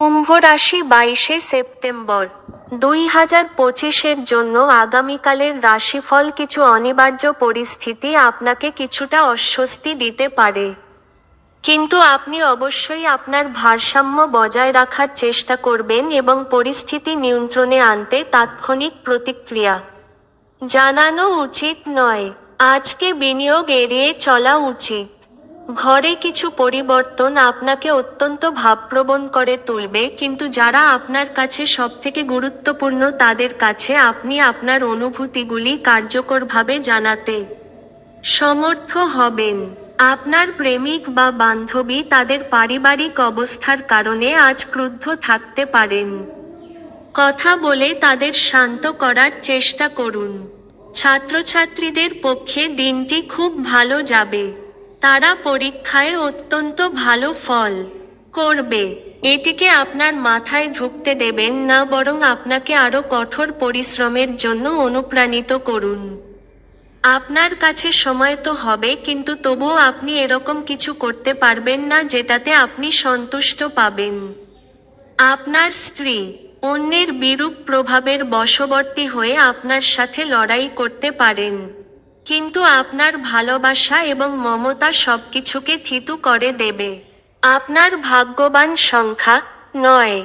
কুম্ভ রাশি বাইশে সেপ্টেম্বর। দুই হাজার পঁচিশের জন্য আগামীকালের রাশিফল কিছু অনিবার্য পরিস্থিতি আপনাকে কিছুটা অস্বস্তি দিতে পারে। কিন্তু আপনি অবশ্যই আপনার ভারসাম্য বজায় রাখার চেষ্টা করবেন এবং পরিস্থিতি নিয়ন্ত্রণে আনতে তাৎক্ষণিক প্রতিক্রিয়া। জানানো উচিত নয়, আজকে বিনিয়োগ এড়িয়ে চলা উচিত। ঘরে কিছু পরিবর্তন আপনাকে অত্যন্ত ভাবপ্রবণ করে তুলবে, কিন্তু যারা আপনার কাছে সবথেকে গুরুত্বপূর্ণ তাদের কাছে আপনি আপনার অনুভূতিগুলি কার্যকরভাবে জানাতে সমর্থ হবেন। আপনার প্রেমিক বা বান্ধবী তাদের পারিবারিক অবস্থার কারণে আজ ক্রুদ্ধ থাকতে পারেন। কথা বলে তাদের শান্ত করার চেষ্টা করুন। ছাত্রছাত্রীদের পক্ষে দিনটি খুব ভালো যাবে। তারা পরীক্ষায় অত্যন্ত ভালো ফল করবে। এটিকে আপনার মাথায় ঢুকতে দেবেন না, বরং আপনাকে আরও কঠোর পরিশ্রমের জন্য অনুপ্রাণিত করুন। আপনার কাছে সময় তো হবে, কিন্তু তবুও আপনি এরকম কিছু করতে পারবেন না যেটাতে আপনি সন্তুষ্ট পাবেন। আপনার স্ত্রী অন্যের বিরূপ প্রভাবের বশবর্তী হয়ে আপনার সাথে লড়াই করতে পারেন। কিন্তু আপনার ভালোবাসা এবং মমতা সবকিছুকে থিতু করে দেবে। আপনার ভাগ্যবান সংখ্যা নয়।